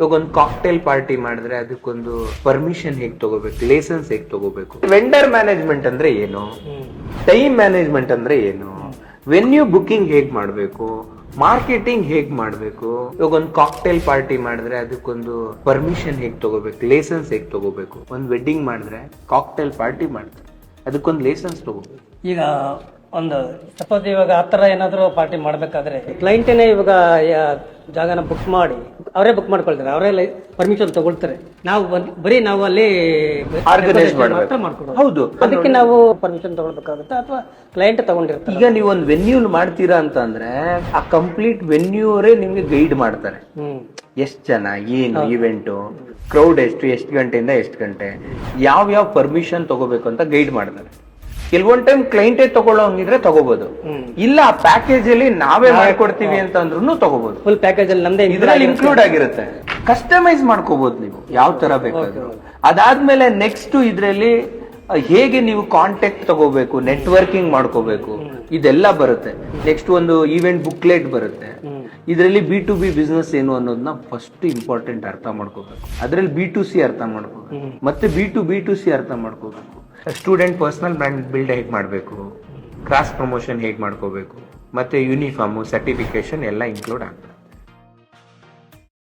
ಇವಾಗ ಒಂದು cocktail party ಮಾಡಿದ್ರೆ ಅದಕ್ಕೊಂದು ಪರ್ಮಿಷನ್ ಹೇಗ್ ತಗೋಬೇಕು? ಲೈಸೆನ್ಸ್ ಹೇಗ್ ತಗೋಬೇಕು? ವೆಂಡರ್ ಮ್ಯಾನೇಜ್ಮೆಂಟ್ ಅಂದ್ರೆ ಏನು? ಟೈಮ್ ಮ್ಯಾನೇಜ್ಮೆಂಟ್ ಅಂದ್ರೆ ಏನು? ವೆನ್ಯೂ ಬುಕಿಂಗ್ ಹೇಗ್ ಮಾಡಬೇಕು? ಮಾರ್ಕೆಟಿಂಗ್ ಹೇಗ್ ಮಾಡಬೇಕು? ಇವಾಗ ಒಂದು ಕಾಕ್ಟೇಲ್ ಪಾರ್ಟಿ ಮಾಡಿದ್ರೆ ಅದಕ್ಕೊಂದು ಪರ್ಮಿಷನ್ ಹೇಗ್ ತಗೋಬೇಕು? ಲೈಸೆನ್ಸ್ ಹೇಗ್ ತಗೋಬೇಕು? ಒಂದು ವೆಡ್ಡಿಂಗ್ ಮಾಡಿದ್ರೆ ಕಾಕ್ಟೇಲ್ ಪಾರ್ಟಿ ಮಾಡಿದ್ರೆ ಅದಕ್ಕೊಂದು ಲೈಸೆನ್ಸ್ ತಗೋಬೇಕು. ಈಗ ಒಂದು ಸಪೋಸ್ ಇವಾಗ ಆ ಥರ ಏನಾದರೂ ಪಾರ್ಟಿ ಮಾಡಬೇಕಾದ್ರೆ ಕ್ಲೈಂಟೇನೆ ಇವಾಗ ಜಾಗನ ಬುಕ್ ಮಾಡಿ ಅವರೇ ಬುಕ್ ಮಾಡ್ಕೊಳ್ತಾರೆ ಅವರೇ ಪರ್ಮಿಷನ್ ತಗೊಳ್ತಾರೆ. ನಾವು ಬರೀ ನಾವು ಅಲ್ಲಿ ಆರ್ಗನೈಸ್ ಮಾತ್ರ ಮಾಡ್ಕೊಡೋದು. ಹೌದು. ಅದಕ್ಕೆ ನಾವು ಪರ್ಮಿಷನ್ ತಗೊಳ್ಬೇಕಾಗುತ್ತೆ ಅಥವಾ ಕ್ಲೈಂಟ್ ತಗೊಂಡಿರ್ತಾರೆ. ಈಗ ನೀವು ಒಂದು ವೆನ್ಯೂ ಮಾಡ್ತೀರಾ ಅಂತ ಅಂದ್ರೆ ಆ ಕಂಪ್ಲೀಟ್ ವೆನ್ಯೂರೇ ನಿಮ್ಗೆ ಗೈಡ್ ಮಾಡ್ತಾರೆ. ಎಷ್ಟು ಜನ ಏನು ಇವೆಂಟು ಕ್ರೌಡ್ ಎಷ್ಟು ಎಷ್ಟು ಗಂಟೆಯಿಂದ ಎಷ್ಟು ಗಂಟೆ ಯಾವ ಯಾವ ಪರ್ಮಿಷನ್ ತಗೋಬೇಕು ಅಂತ ಗೈಡ್ ಮಾಡ್ತಾರೆ. ಕೆಲವೊಂದ್ ಟೈಮ್ ಕ್ಲೈಂಟೇ ತಗೊಳ್ಳೋಂಗಿದ್ರೆ ತಗೋಬಹುದು. ಇಲ್ಲ ಆ ಪ್ಯಾಕೇಜ್ ಅಲ್ಲಿ ನಾವೇ ಮಾಡ್ಕೊಡ್ತೀವಿ ಅಂತ ಅಂದ್ರೂ ತಗೋಬಹುದು ಫುಲ್ ಪ್ಯಾಕೇಜ್ ಅಲ್ಲಿ ನಮ್ದೇ ಇದ್ರಲ್ಲಿ ಇನ್ಕ್ಲೂಡ್ ಆಗಿರುತ್ತೆ. ಕಸ್ಟಮೈಸ್ ಮಾಡ್ಕೋಬಹುದು ನೀವು. ಯಾವ ತರ ಬೇಕಾದ್ರೂ. ಅದಾದ್ಮೇಲೆ ನೆಕ್ಸ್ಟ್ ಇದ್ರಲ್ಲಿ ಹೇಗೆ ನೀವು ಕಾಂಟ್ಯಾಕ್ಟ್ ತಗೋಬೇಕು ನೆಟ್ವರ್ಕಿಂಗ್ ಮಾಡ್ಕೋಬೇಕು ಇದೆಲ್ಲ ಬರುತ್ತೆ. ನೆಕ್ಸ್ಟ್ ಒಂದು ಈವೆಂಟ್ ಬುಕ್ಲೆಟ್ ಬರುತ್ತೆ. ಇದರಲ್ಲಿ ಬಿ ಟು ಬಿ ಬಿಸ್ನೆಸ್ ಏನು ಅನ್ನೋದನ್ನ ಫಸ್ಟ್ ಇಂಪಾರ್ಟೆಂಟ್ ಅರ್ಥ ಮಾಡ್ಕೋಬೇಕು. ಅದ್ರಲ್ಲಿ ಬಿ ಟು ಸಿ ಅರ್ಥ ಮಾಡ್ಕೋಬೇಕು. ಮತ್ತೆ B to B to C ಅರ್ಥ ಮಾಡ್ಕೋಬೇಕು. ಸ್ಟೂಡೆಂಟ್ ಪರ್ಸನಲ್ ಬ್ರ್ಯಾಂಡ್ ಬಿಲ್ಡ್ ಹೇಗೆ ಮಾಡಬೇಕು? ಕ್ರಾಸ್ ಪ್ರಮೋಷನ್ ಹೇಗೆ ಮಾಡ್ಕೋಬೇಕು? ಮತ್ತು ಯೂನಿಫಾರ್ಮು ಸರ್ಟಿಫಿಕೇಷನ್ ಎಲ್ಲ ಇನ್ಕ್ಲೂಡ್ ಆಗ್ತದೆ.